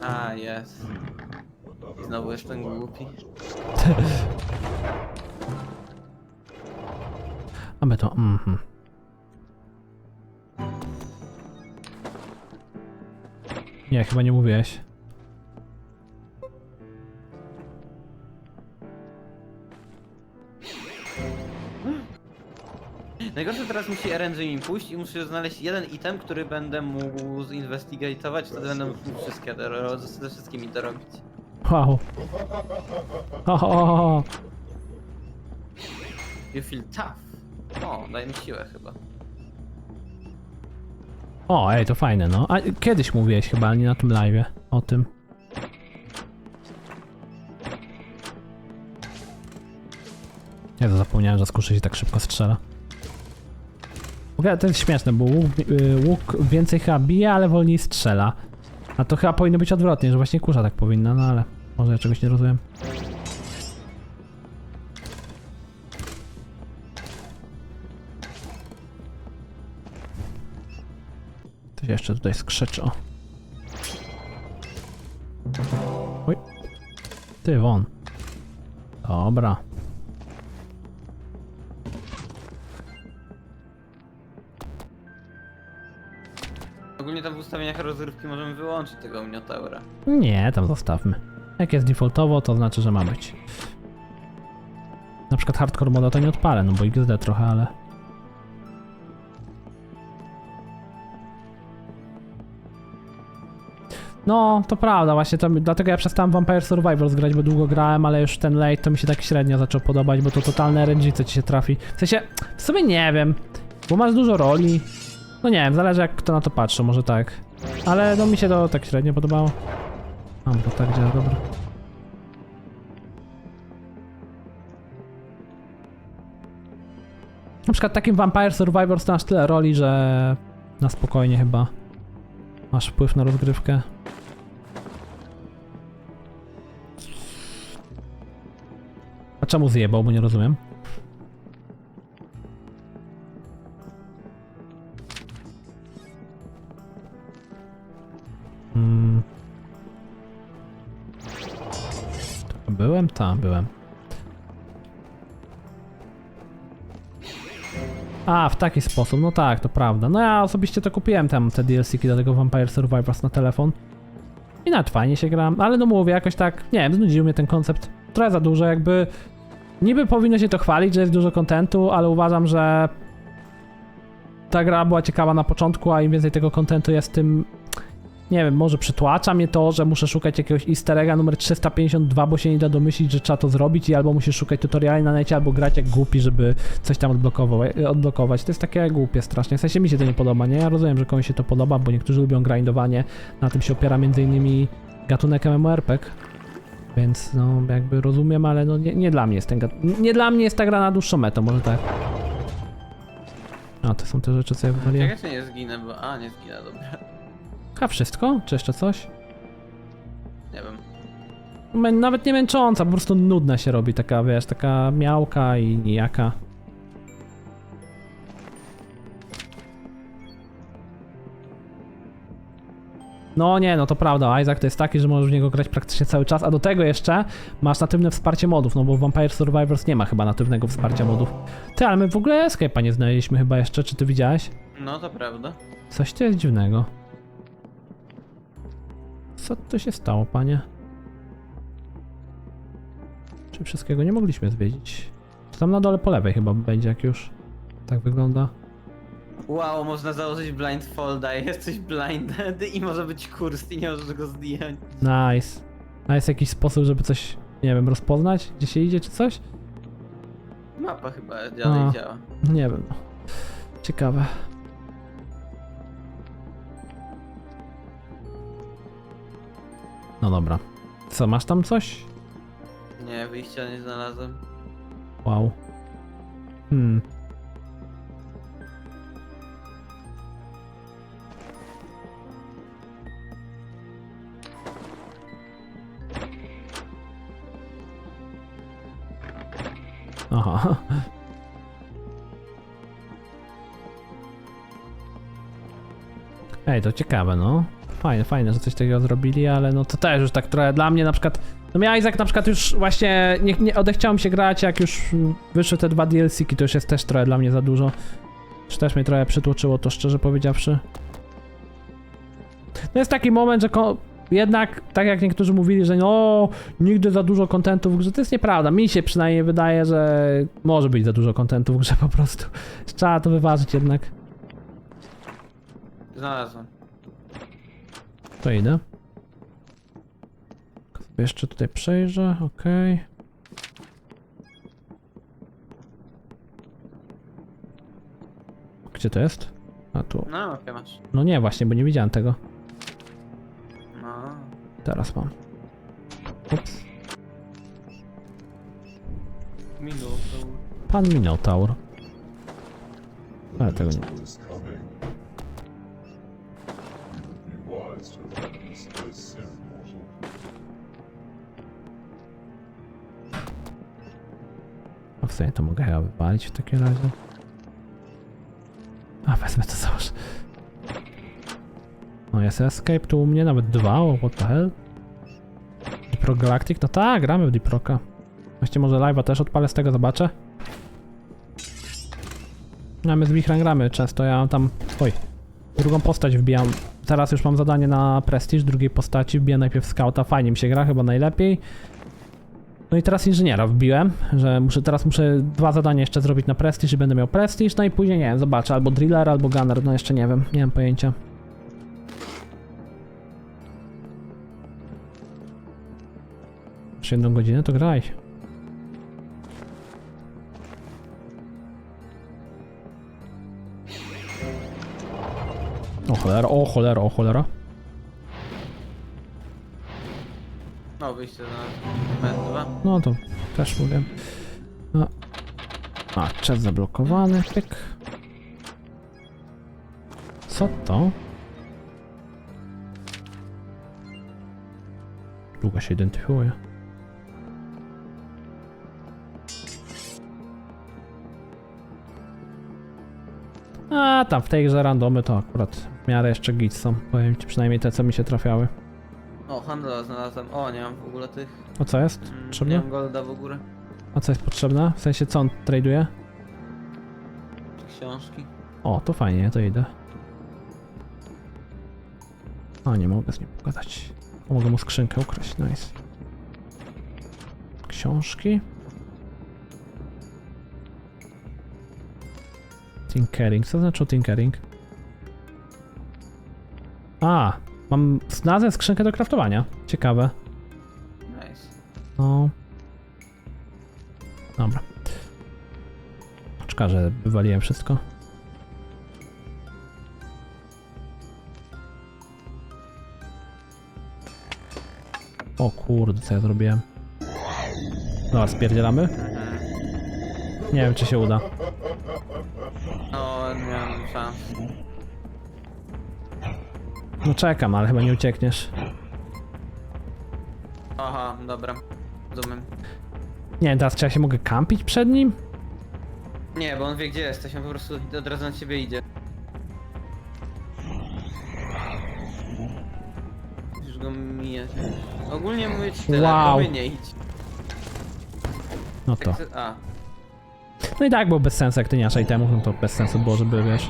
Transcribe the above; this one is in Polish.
A, jest. Znowu jestem głupi. A my to. Mhm. Nie, chyba nie mówiłeś. Najgorsze teraz musi RNG mi pójść i muszę znaleźć jeden item, który będę mógł zinvestigatować, wtedy będę mógł wszystkie te, ro- ze wszystkimi to robić. Wow. Ho, ho, ho, ho. You feel tough. O, daj mi siłę chyba. O, ej, to fajne, no. A kiedyś mówiłeś chyba, ale nie na tym live o tym. Ja to zapomniałem, że z kuszy się tak szybko strzela. Ogóle to jest śmieszne, bo łuk, y, łuk więcej chyba bije, ale wolniej strzela. A to chyba powinno być odwrotnie, że właśnie kusza tak powinna, no ale może ja czegoś nie rozumiem. To się jeszcze tutaj skrzeczy, o. Oj. Ty, won. Dobra. Ogólnie tam w ustawieniach rozrywki możemy wyłączyć tego Minotaura. Nie, tam zostawmy. Jak jest defaultowo, to znaczy, że ma być. Na przykład hardcore moda to nie odpalę, no bo XD trochę, ale... No, to prawda, właśnie to, dlatego ja przestałem Vampire Survivors grać, bo długo grałem, ale już ten late to mi się tak średnio zaczął podobać, bo to totalne RNG, co ci się trafi. W sensie, w sumie nie wiem, bo masz dużo roli. No nie wiem, zależy jak kto na to patrzy, może tak. Ale no mi się to tak średnio podobało. A, bo tak działa, dobra. Na przykład takim Vampire Survivors to tyle roli, że na spokojnie chyba masz wpływ na rozgrywkę. A czemu zjebał, bo nie rozumiem. Hmm. Byłem? Tam, byłem. A, w taki sposób, no tak, to prawda. No ja osobiście to kupiłem tam te DLC-ki do tego Vampire Survivors na telefon. I nawet fajnie się gram, ale no mówię, jakoś tak, nie wiem, znudził mnie ten koncept. Trochę za dużo, jakby... Niby powinno się to chwalić, że jest dużo kontentu, ale uważam, że ta gra była ciekawa na początku, a im więcej tego kontentu jest, tym nie wiem, może przytłacza mnie to, że muszę szukać jakiegoś easter egga numer 352, bo się nie da domyślić, że trzeba to zrobić i albo musisz szukać tutoriali na necie, albo grać jak głupi, żeby coś tam odblokować. To jest takie głupie strasznie. W sensie mi się to nie podoba, nie? Ja rozumiem, że komuś się to podoba, bo niektórzy lubią grindowanie. Na tym się opiera m.in. gatunek MMORPG. Więc no jakby rozumiem, ale no nie, nie dla mnie jest ten Nie dla mnie jest ta gra na dłuższą metę, może tak. A, to są te rzeczy, co ja wywaliłem. Jak ja nie zginę, bo... A, nie zginę, dobra. A wszystko? Czy jeszcze coś? Nie wiem. Mę- Nawet nie męcząca, po prostu nudna się robi, taka wiesz, taka miałka i nijaka. No nie, no to prawda, Isaac to jest taki, że możesz w niego grać praktycznie cały czas, a do tego jeszcze masz natywne wsparcie modów, no bo w Vampire Survivors nie ma chyba natywnego wsparcia modów. Ty, ale my w ogóle Escape'a nie znaleźliśmy chyba jeszcze, czy ty widziałeś? No to prawda. Coś tu jest dziwnego. Co tu się stało, panie? Czy wszystkiego nie mogliśmy zwiedzić? To tam na dole po lewej chyba będzie, jak już tak wygląda. Wow, można założyć blindfolda, jesteś blinded i może być kurs i nie możesz go zdjąć. Nice. A jest jakiś sposób, żeby coś, nie wiem, rozpoznać, gdzie się idzie, czy coś? Mapa chyba dalej A. działa. Nie wiem. Ciekawe. No dobra. Co, masz tam coś? Nie, wyjścia nie znalazłem. Wow. Hmm. Aha. Ej, to ciekawe, no. Fajne, fajne, że coś takiego zrobili, ale no to też już tak trochę dla mnie na przykład. No ja Isaac na przykład już właśnie nie, nie mi się grać, jak już wyszły te dwa DLC-ki, to już jest też trochę dla mnie za dużo. Już też mnie trochę przytłoczyło to szczerze powiedziawszy. No jest taki moment, że jednak, tak jak niektórzy mówili, że no, nigdy za dużo kontentu w grze, to jest nieprawda. Mi się przynajmniej wydaje, że może być za dużo kontentu w grze po prostu. Trzeba to wyważyć jednak. Znalazłem. To idę. Sobie jeszcze tutaj przejrzę, okej. Gdzie to jest? A tu. No, okej, masz. No nie, właśnie, bo nie widziałem tego. No. Teraz mam. Ups. Minął. Pan Minotaur. Ale tego nie. A w sumie to mogę chyba wypalić w takim razie. A wezmę to założę. No jest escape tu u mnie, nawet dwa, o what the hell. Deep Rock Galactic? No tak, gramy w Deep Rocka. Właściwie może live'a też odpalę z tego, zobaczę. No my z Wichran gramy często, ja tam... Oj. Drugą postać wbijam. Teraz już mam zadanie na Prestige drugiej postaci, wbijam najpierw Scouta, fajnie mi się gra, chyba najlepiej. No i teraz inżyniera wbiłem, że muszę teraz muszę dwa zadania jeszcze zrobić na Prestige i będę miał Prestige, no i później nie wiem, zobaczę, albo Driller, albo Gunner, no jeszcze nie wiem, nie mam pojęcia. Masz jedną godzinę, to graj. Cholera, o cholera, o cholera. No, wyjście na M2. No to też mówię. No. A, chat zablokowany, pyk. Co to? Długo się identyfikuje. A, tam w tej grze randomy to akurat w miarę jeszcze git są. Powiem ci przynajmniej te, co mi się trafiały. O, handla znalazłem. O, nie mam w ogóle tych. O co jest? Mm, nie Potrzebne? mam golda w ogóle. A co jest potrzebne? W sensie co on traduje? Książki. O, to fajnie, to idę. O, nie mogę z nim pogadać. Mogę mu skrzynkę ukraść, nice. Książki. Tinkering, co znaczy tinkering? A, mam znalazłem skrzynkę do kraftowania. Ciekawe. Nice. No. Dobra. Poczekaj, że wywaliłem wszystko. O kurde, co ja zrobiłem? Dobra, spierdzielamy? Nie wiem, czy się uda. No, nie mam szans. No czekam, ale chyba nie uciekniesz. Aha, dobra. Rozumiem. Nie wiem, teraz czy ja się mogę kampić przed nim? Nie, bo on wie gdzie jesteś, on po prostu od razu na ciebie idzie. Już go mijać. Ogólnie mówię ci tyle, Wow. wow. nie idź. No to. A, No i tak było bez sensu, jak ty nie masz itemów, no to bez sensu było, żeby wiesz.